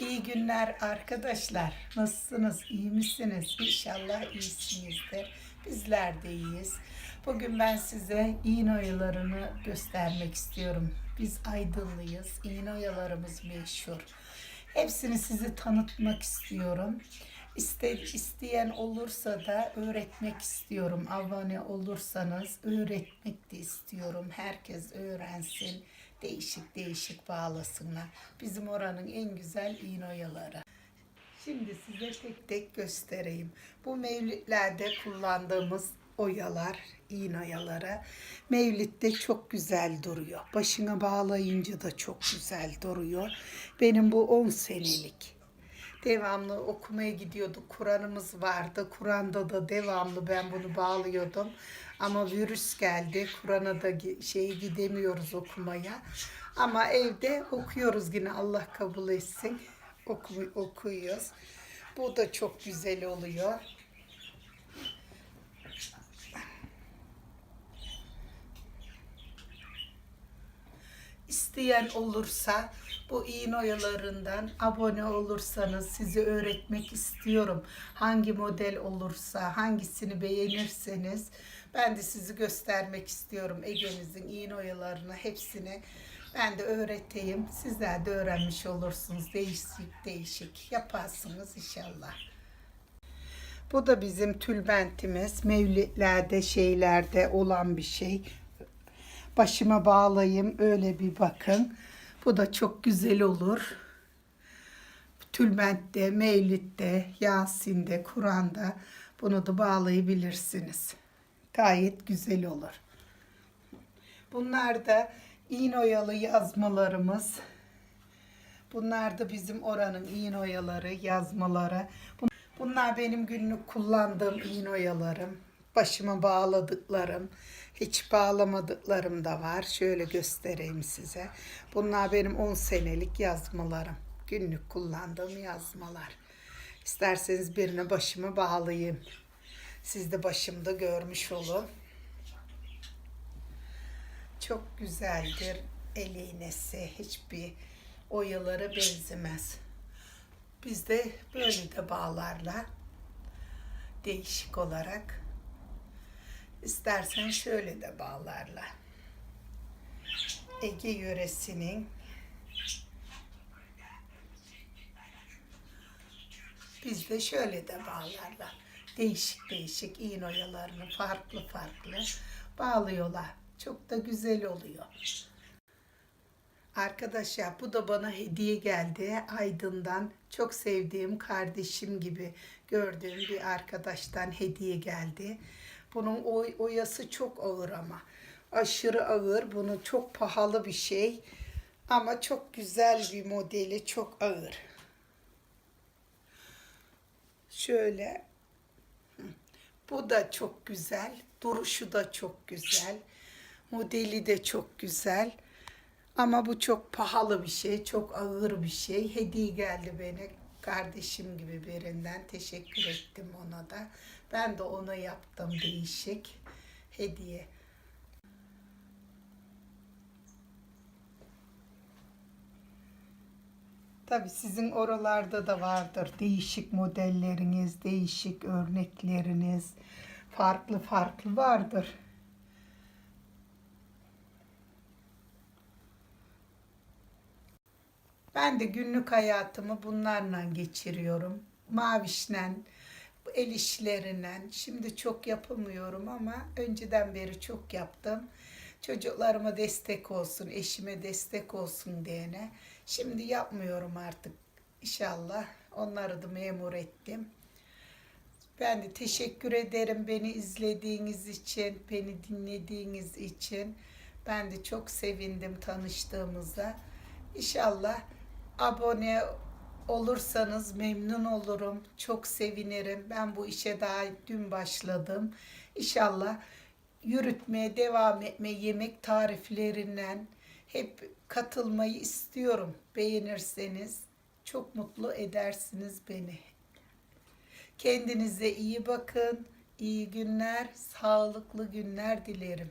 İyi günler arkadaşlar. Nasılsınız? İyi misiniz? İnşallah iyisinizdir. Bizler de iyiyiz. Bugün ben size iğne oyalarını göstermek istiyorum. Biz Aydınlıyız. İğne oyalarımız meşhur. Hepsini sizi tanıtmak istiyorum. İste, isteyen olursa da öğretmek istiyorum. Abone olursanız öğretmek de istiyorum. Herkes öğrensin. Değişik değişik bağlasınlar. Bizim oranın en güzel iğne oyaları. Şimdi size tek tek göstereyim. Bu mevlitlerde kullandığımız oyalar, iğne oyaları. Mevlitte çok güzel duruyor. Başına bağlayınca da çok güzel duruyor. Benim bu 10 senelik. Devamlı okumaya gidiyorduk. Kur'an'ımız vardı. Kur'an'da da devamlı ben bunu bağlıyordum. Ama virüs geldi. Kur'an'a da gi- şey gidemiyoruz okumaya. Ama evde okuyoruz yine Allah kabul etsin. Oku, okuyoruz. Bu da çok güzel oluyor. İsteyen olursa bu iğne oyalarından abone olursanız sizi öğretmek istiyorum. Hangi model olursa, hangisini beğenirseniz ben de sizi göstermek istiyorum. Ege'mizin iğne oyalarını hepsini ben de öğreteyim. Sizler de öğrenmiş olursunuz. Değişik değişik yaparsınız inşallah. Bu da bizim tülbentimiz. Mevlitlerde şeylerde olan bir şey başıma bağlayayım öyle bir bakın. Bu da çok güzel olur. Tülbentte, Mevlid'de, Yasin'de, Kur'an'da bunu da bağlayabilirsiniz. Gayet güzel olur. Bunlar da iğne oyalı yazmalarımız. Bunlar da bizim oranın iğne oyaları, yazmaları. Bun- Bunlar benim günlük kullandığım iğne oyalarım. Başıma bağladıklarım. Hiç bağlamadıklarım da var. Şöyle göstereyim size. Bunlar benim 10 senelik yazmalarım. Günlük kullandığım yazmalar. İsterseniz birine başımı bağlayayım. Siz de başımda görmüş olun. Çok güzeldir el iğnesi. Hiçbir oyalara benzemez. Bizde böyle de bağlarlar. Değişik olarak. İstersen şöyle de bağlarlar. Ege yöresinin bizde şöyle de bağlarlar. Değişik değişik iğne oyalarını farklı farklı bağlıyorlar. Çok da güzel oluyor. Arkadaşlar bu da bana hediye geldi Aydın'dan. Çok sevdiğim kardeşim gibi gördüğüm bir arkadaştan hediye geldi. Bunun oy, oyası çok ağır ama. Aşırı ağır. Bunu çok pahalı bir şey. Ama çok güzel bir modeli. Çok ağır. Şöyle. Bu da çok güzel. Duruşu da çok güzel. Modeli de çok güzel. Ama bu çok pahalı bir şey, çok ağır bir şey. Hediye geldi beni kardeşim gibi birinden. Teşekkür ettim ona da. Ben de ona yaptım değişik hediye. Tabii sizin oralarda da vardır değişik modelleriniz, değişik örnekleriniz, farklı farklı vardır. Ben de günlük hayatımı bunlarla geçiriyorum. Mavişle, el işleriyle. Şimdi çok yapamıyorum ama önceden beri çok yaptım. Çocuklarıma destek olsun, eşime destek olsun diyene. Şimdi yapmıyorum artık. İnşallah onları da memur ettim. Ben de teşekkür ederim beni izlediğiniz için, beni dinlediğiniz için. Ben de çok sevindim tanıştığımıza. İnşallah abone olursanız memnun olurum. Çok sevinirim. Ben bu işe daha dün başladım. İnşallah yürütmeye devam etme yemek tariflerinden hep katılmayı istiyorum. Beğenirseniz çok mutlu edersiniz beni. Kendinize iyi bakın. İyi günler, sağlıklı günler dilerim.